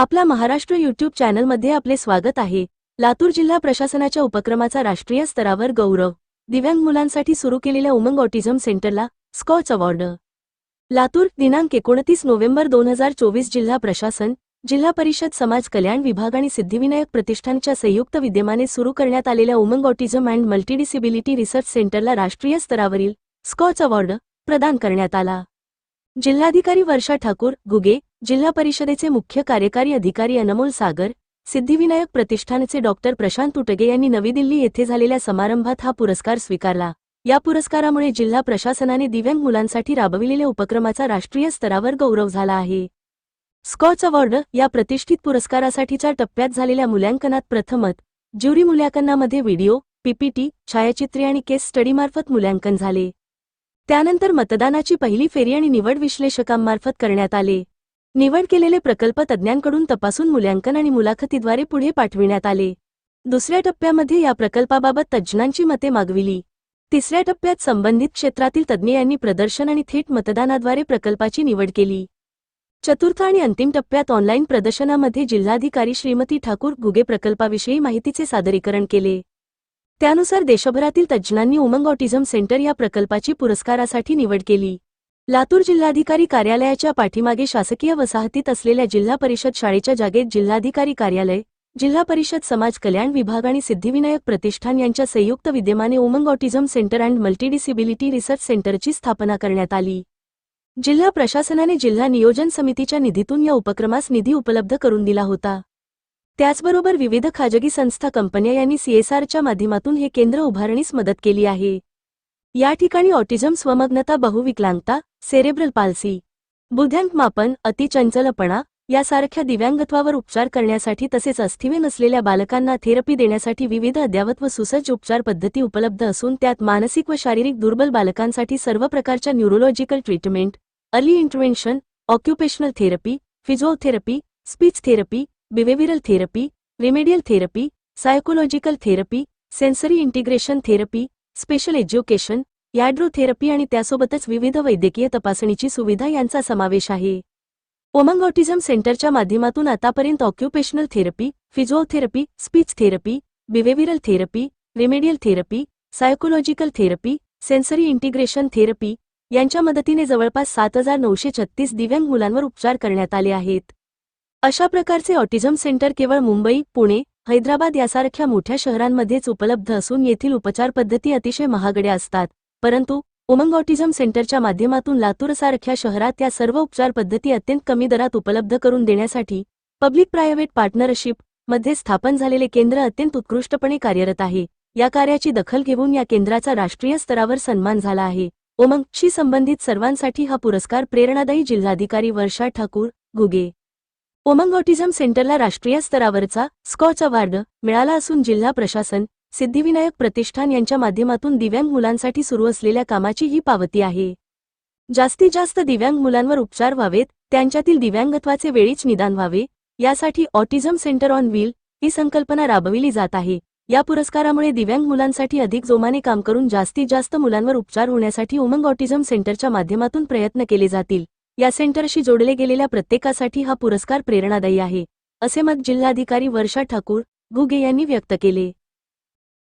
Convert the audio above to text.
आपला महाराष्ट्र युट्यूब चॅनलमध्ये आपले स्वागत आहे. लातूर जिल्हा प्रशासनाच्या उपक्रमाचा राष्ट्रीय स्तरावर गौरव. दिव्यांग मुलांसाठी सुरू केलेल्या उमंग ऑटिझम सेंटरला स्कॉच अवॉर्ड. लातूर दिनांक एकोणतीस नोव्हेंबर दोन हजार चोवीस जिल्हा प्रशासन जिल्हा परिषद समाज कल्याण विभाग आणि सिद्धिविनायक प्रतिष्ठानच्या संयुक्त विद्यमाने सुरू करण्यात आलेल्या Umang autism and multidisability research सेंटरला राष्ट्रीय स्तरावरील स्कॉच अवॉर्ड प्रदान करण्यात आला. जिल्हाधिकारी वर्षा ठाकूर गुगे जिल्हा परिषदेचे मुख्य कार्यकारी अधिकारी अनमोल सागर सिद्धिविनायक प्रतिष्ठानचे डॉक्टर प्रशांत तुटगे यांनी नवी दिल्ली येथे झालेल्या समारंभात हा पुरस्कार स्वीकारला. या पुरस्कारामुळे जिल्हा प्रशासनाने दिव्यांग मुलांसाठी राबविलेल्या उपक्रमाचा राष्ट्रीय स्तरावर गौरव झाला आहे. स्कॉच अवॉर्ड या प्रतिष्ठित पुरस्कारासाठीच्या टप्प्यात झालेल्या मूल्यांकनात प्रथमत ज्युरी मूल्यांकनामध्ये व्हिडिओ पीपीटी छायाचित्रे आणि केस स्टडीमार्फत मूल्यांकन झाले. त्यानंतर मतदानाची पहिली फेरी आणि निवड विश्लेषकांमार्फत करण्यात आले. निवड केलेले प्रकल्प तज्ज्ञांकडून तपासून मूल्यांकन आणि मुलाखतीद्वारे पुढे पाठविण्यात आले. दुसऱ्या टप्प्यामध्ये या प्रकल्पाबाबत तज्ज्ञांची मते मागविली. तिसऱ्या टप्प्यात संबंधित क्षेत्रातील तज्ज्ञ यांनी प्रदर्शन आणि थेट मतदानाद्वारे प्रकल्पाची निवड केली. चतुर्थ आणि अंतिम टप्प्यात ऑनलाईन प्रदर्शनामध्ये जिल्हाधिकारी श्रीमती ठाकूर गुगे प्रकल्पाविषयी माहितीचे सादरीकरण केले. त्यानुसार देशभरातील तज्ज्ञांनी उमंग ऑटिझम सेंटर या प्रकल्पाची पुरस्कारासाठी निवड केली. लातूर जिल्हाधिकारी कार्यालयाच्या पाठीमागे शासकीय वसाहतीत असलेल्या जिल्हा परिषद शाळेच्या जागेत जिल्हाधिकारी कार्यालय जिल्हा परिषद समाज कल्याण विभाग आणि सिद्धिविनायक प्रतिष्ठान यांच्या संयुक्त विद्यमाने Umang autism centre and multidisability research सेंटरची स्थापना करण्यात आली. जिल्हा प्रशासनाने जिल्हा नियोजन समितीच्या निधीतून या उपक्रमास निधी उपलब्ध करून दिला होता. त्याचबरोबर विविध खाजगी संस्था कंपन्या यांनी सीएसआरच्या माध्यमातून हे केंद्र उभारणीस मदत केली आहे. या ठिकाणी ऑटिझम स्वमग्नता बहुविकलांगता सेरेब्रल पाल्सी बुद्ध्यांक मापन अतिचंचलपणा यासारख्या दिव्यांगत्वावर उपचार करण्यासाठी तसेच अस्थिवे नसलेल्या बालकांना थेरपी देण्यासाठी विविध अद्यावत व सुसज्ज उपचार पद्धती उपलब्ध असून त्यात मानसिक व शारीरिक दुर्बल बालकांसाठी सर्व प्रकारच्या neurological treatment early intervention occupational therapy physiotherapy speech therapy behavioural therapy remedial therapy psychological therapy sensory integration therapy special education hydrotherapy आणि त्यासोबतच विविध वैद्यकीय तपासणीची सुविधा यांचा समावेश आहे. ओमंग ऑटिझम सेंटरच्या माध्यमातून आतापर्यंत occupational therapy physiotherapy speech therapy behavioural therapy remedial therapy psychological therapy sensory integration therapy यांच्या मदतीने जवळपास सात हजार नऊशे छत्तीस दिव्यांग मुलांवर उपचार करण्यात आले आहेत. अशा प्रकारचे ऑटिझम सेंटर केवळ मुंबई पुणे हैदराबाद यासारख्या मोठ्या शहरांमध्येच उपलब्ध असून येथील उपचार पद्धती अतिशय महागड्या असतात. परंतु उमंग ऑटिझम सेंटरच्या माध्यमातून लातूरसारख्या शहरात या सर्व उपचार पद्धती अत्यंत कमी दरात उपलब्ध करून देण्यासाठी पब्लिक प्रायव्हेट पार्टनरशिपमध्ये स्थापन झालेले केंद्र अत्यंत उत्कृष्टपणे कार्यरत आहे. या कार्याची दखल घेऊन या केंद्राचा राष्ट्रीय स्तरावर सन्मान झाला आहे. उमंगशी संबंधित सर्वांसाठी हा पुरस्कार प्रेरणादायी जिल्हाधिकारी वर्षा ठाकूर गुगे. उमंग ऑटिझम सेंटरला राष्ट्रीय स्तरावरचा स्कॉच अवॉर्ड मिळाला असून जिल्हा प्रशासन सिद्धिविनायक प्रतिष्ठान यांच्या माध्यमातून दिव्यांग मुलांसाठी सुरू असलेल्या कामाची ही पावती आहे. जास्तीत जास्त दिव्यांग मुलांवर उपचार व्हावेत त्यांच्यातील दिव्यांगत्वाचे वेळीच निदान व्हावे यासाठी ऑटिझम सेंटर ऑन व्हील ही संकल्पना राबविली जात आहे. या पुरस्कारामुळे दिव्यांग मुलांसाठी अधिक जोमाने काम करून जास्तीत जास्त मुलांवर उपचार होण्यासाठी उमंग ऑटिझम सेंटरच्या माध्यमातून प्रयत्न केले जातील. या सेंटरशी जोडले गेलेल्या प्रत्येकासाठी हा पुरस्कार प्रेरणादायी आहे असे मत जिल्हाधिकारी वर्षा ठाकूर घुगे यांनी व्यक्त केले.